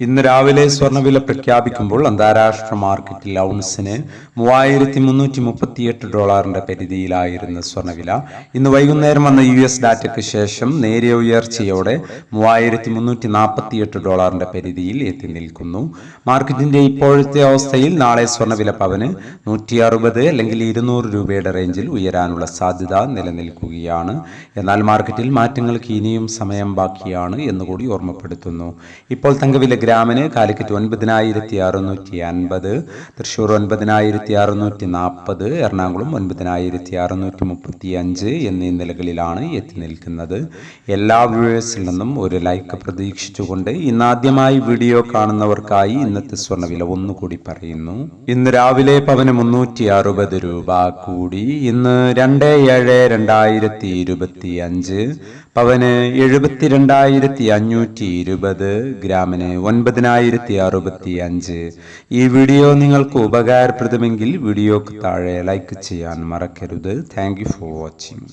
ഇന്ന് രാവിലെ സ്വർണവില പ്രഖ്യാപിക്കുമ്പോൾ അന്താരാഷ്ട്ര മാർക്കറ്റിൽ ഔൺസിന് മൂവായിരത്തി മുന്നൂറ്റി മുപ്പത്തിയെട്ട് ഡോളറിന്റെ പരിധിയിലായിരുന്ന സ്വർണവില ഇന്ന് വൈകുന്നേരം വന്ന യു എസ് ഡാറ്റയ്ക്ക് ശേഷം നേരിയ ഉയർച്ചയോടെ മൂവായിരത്തി മുന്നൂറ്റി നാൽപ്പത്തിയെട്ട് ഡോളറിന്റെ പരിധിയിൽ എത്തി നിൽക്കുന്നു. മാർക്കറ്റിന്റെ ഇപ്പോഴത്തെ അവസ്ഥയിൽ നാളെ സ്വർണവില പവന് നൂറ്റി അറുപത് അല്ലെങ്കിൽ ഇരുന്നൂറ് രൂപയുടെ റേഞ്ചിൽ ഉയരാനുള്ള സാധ്യത നിലനിൽക്കുകയാണ്. എന്നാൽ മാർക്കറ്റിൽ മാറ്റങ്ങൾക്ക് ഇനിയും സമയം ബാക്കിയാണ് എന്നുകൂടി ഓർമ്മപ്പെടുത്തുന്നു. ഇപ്പോൾ തങ്കവില ഗ്രാമിന് കാലിക്കറ്റ് ഒൻപതിനായിരത്തി അറുന്നൂറ്റി അൻപത് തൃശ്ശൂർ ഒൻപതിനായിരത്തി അറുന്നൂറ്റി നാൽപ്പത് എറണാകുളം ഒൻപതിനായിരത്തി അറുന്നൂറ്റി മുപ്പത്തി അഞ്ച് എന്നീ നിലകളിലാണ് എത്തി നിൽക്കുന്നത്. എല്ലാ വ്യൂവേഴ്സിൽ നിന്നും ഒരു ലൈക്ക് പ്രതീക്ഷിച്ചുകൊണ്ട് ഇന്നാദ്യമായി വീഡിയോ കാണുന്നവർക്കായി ഇന്നത്തെ സ്വർണവില ഒന്നുകൂടി പറയുന്നു. ഇന്ന് രാവിലെ പവന് മുന്നൂറ്റി അറുപത് രൂപ കൂടി ഇന്ന് രണ്ട് ഏഴ് രണ്ടായിരത്തി ഇരുപത്തി അഞ്ച് പവന് എഴുപത്തിരണ്ടായിരത്തി അഞ്ഞൂറ്റി ഇരുപത് ഗ്രാമിന് ഒൻപതിനായിരത്തി അറുപത്തി അഞ്ച് ഈ വീഡിയോ നിങ്ങൾക്ക് ഉപകാരപ്രദമെങ്കിൽ വീഡിയോക്ക് താഴെ ലൈക്ക് ചെയ്യാൻ മറക്കരുത്. Thank for watching